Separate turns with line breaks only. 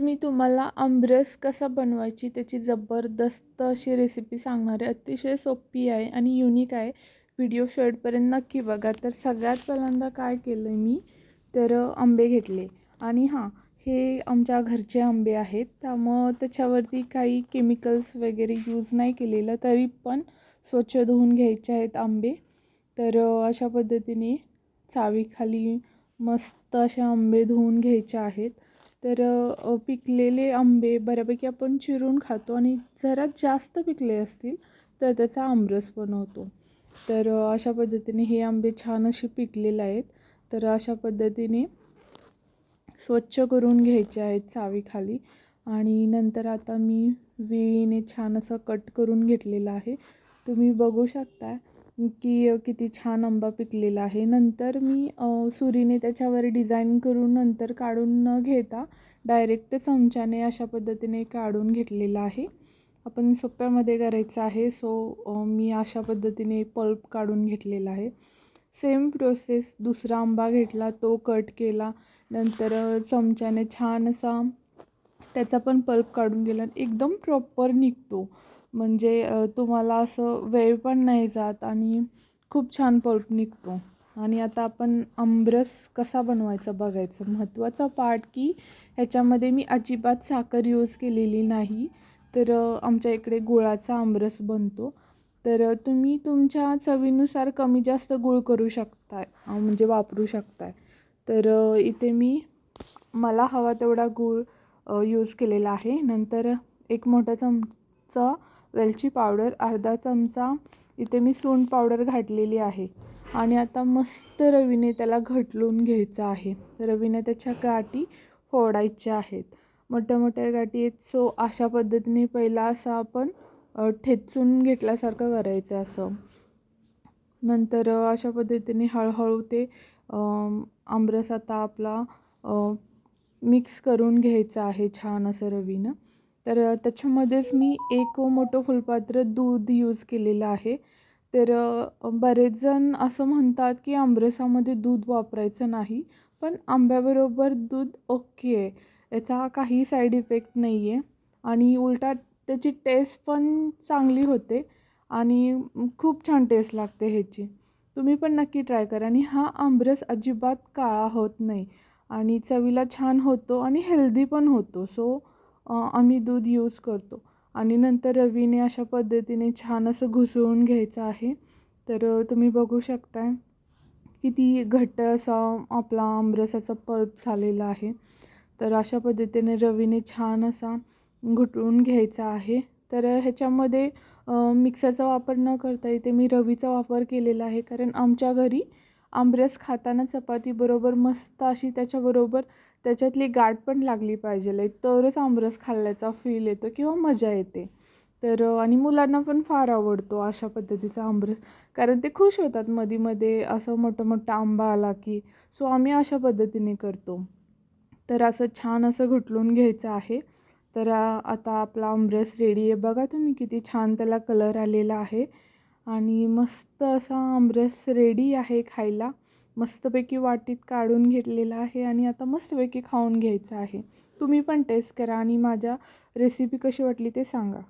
मी तुम्हाला आमरस कसा बनवायची त्याची जबरदस्त अशी रेसिपी सांगणार आहे. अतिशय सोपी आहे आणि युनिक आहे. व्हिडिओ शेवटपर्यंत नक्की बघा. तर सगळ्यात पहिल्यांदा काय केलं आहे मी तर आंबे घेतले. आणि हां हे आमच्या घरचे आंबे आहेत. त्यामुळं त्याच्यावरती काही केमिकल्स वगैरे यूज नाही केलेलं. तरी पण स्वच्छ धुवून घ्यायचे आहेत आंबे. तर अशा पद्धतीने चावीखाली मस्त असे आंबे धुवून घ्यायचे आहेत. तर पिकलेले आंबे बऱ्यापैकी आपण चिरून खातो आणि जरा जास्त पिकले असतील तर त्याचा आमरस बनवतो. तर अशा पद्धतीने हे आंबे छान असे पिकलेले आहेत. तर अशा पद्धतीने स्वच्छ करून घ्यायचे आहेत चावीखाली आणि नंतर आता मी विळीने छान असं कट करून घेतलेलं आहे. तुम्ही बघू शकता की किती छान आंबा पिकलेला आहे. नंतर मी सुरीने त्याच्यावर डिझाईन करून नंतर काढून न घेता डायरेक्ट चमच्याने अशा पद्धतीने काढून घेतलेला आहे. आपण सोप्यामध्ये करायचं आहे सो मी अशा पद्धतीने पल्प काढून घेतलेला आहे. सेम प्रोसेस दुसरा आंबा घेतला तो कट केला नंतर चमच्याने छान असा त्याचा पण पल्प काढून गेला एकदम प्रॉपर निघतो. म्हणजे तुम्हाला असं वेळ पण नाही जात आणि खूप छान पल्प निघतो. आणि आता आपण आमरस कसा बनवायचा बघायचं. महत्त्वाचा पार्ट की ह्याच्यामध्ये मी अजिबात साखर यूज केलेली नाही. तर आमच्या इकडे गुळाचा आमरस बनतो. तर तुम्ही तुमच्या चवीनुसार कमी जास्त गुळ करू शकताय म्हणजे वापरू शकताय. तर इथे मी मला हवा तेवढा गूळ यूज केलेला आहे. नंतर एक मोठा चम चमचा वेलची पावडर अर्धा चमचा. इथे मी सोंड पावडर घातलेली आहे. आणि आता मस्त रवीने त्याला घटलून घ्यायचं आहे. रवीने त्याच्या गाठी फोडायच्या आहेत. मोठ्या मोठ्या गाठी आहेत. सो अशा पद्धतीने पहिला असं आपण ठेचून घेतल्यासारखं करायचं असं. नंतर अशा पद्धतीने हळूहळू ते आमरस आता आपला मिक्स करून घ्यायचं आहे छान असं रवीनं. तर त्याच्यामध्येच मी एक मोठं फुलपात्र दूध यूज केलेलं आहे. तर बरेच जण असं म्हणतात की आंब्रसामध्ये दूध वापरायचं नाही पण आंब्याबरोबर दूध ओके आहे. याचा काही साईड इफेक्ट नाही आहे आणि उलटा त्याची टेस्ट पण चांगली होते आणि खूप छान टेस्ट लागते ह्याची. तुम्ही पण नक्की ट्राय करा. आणि हा आंबरस अजिबात काळा होत नाही. आणि चवीला छान होतो आणि हेल्दी पण होतो. सो आम्ही दूध यूज करतो. आणि नंतर रवीने अशा पद्धतीने छान असं घुसळून घ्यायचं आहे. तर तुम्ही बघू शकताय किती घट्ट असा आपला आमरसाचा पल्प झालेला आहे. तर अशा पद्धतीने रवीने छान असा घुटळून घ्यायचा आहे. तर ह्याच्यामध्ये मिक्सरचा वापर न करता इथे मी रवीचा वापर केलेला आहे. कारण आमच्या घरी आमरस खाताना चपातीबरोबर मस्त अशी त्याच्याबरोबर त्याच्यातली गाठ पण लागली पाहिजे. तरच आमरस खाल्ल्याचा फील येतो किंवा मजा येते. तर आणि मुलांना पण फार आवडतो अशा पद्धतीचा आमरस. कारण ते खुश होतात मध्ये मध्ये असं मोठं मोठा आंबा आला की सो आम्ही अशा पद्धतीने करतो. तर असं छान असं घुटलून घ्यायचं आहे. तर आता आपला आमरस रेडी आहे. बघा तुम्ही किती छान त्याला कलर आलेला आहे. आणि मस्त असा आमरस रेडी आहे खायला. मस्तपैकी वाटीत काढून घेतलेला आहे आणि आता मस्तपैकी खाऊन घ्यायचं आहे. तुम्ही पण टेस्ट करा आणि माझ्या रेसिपी कशी वाटली ते सांगा.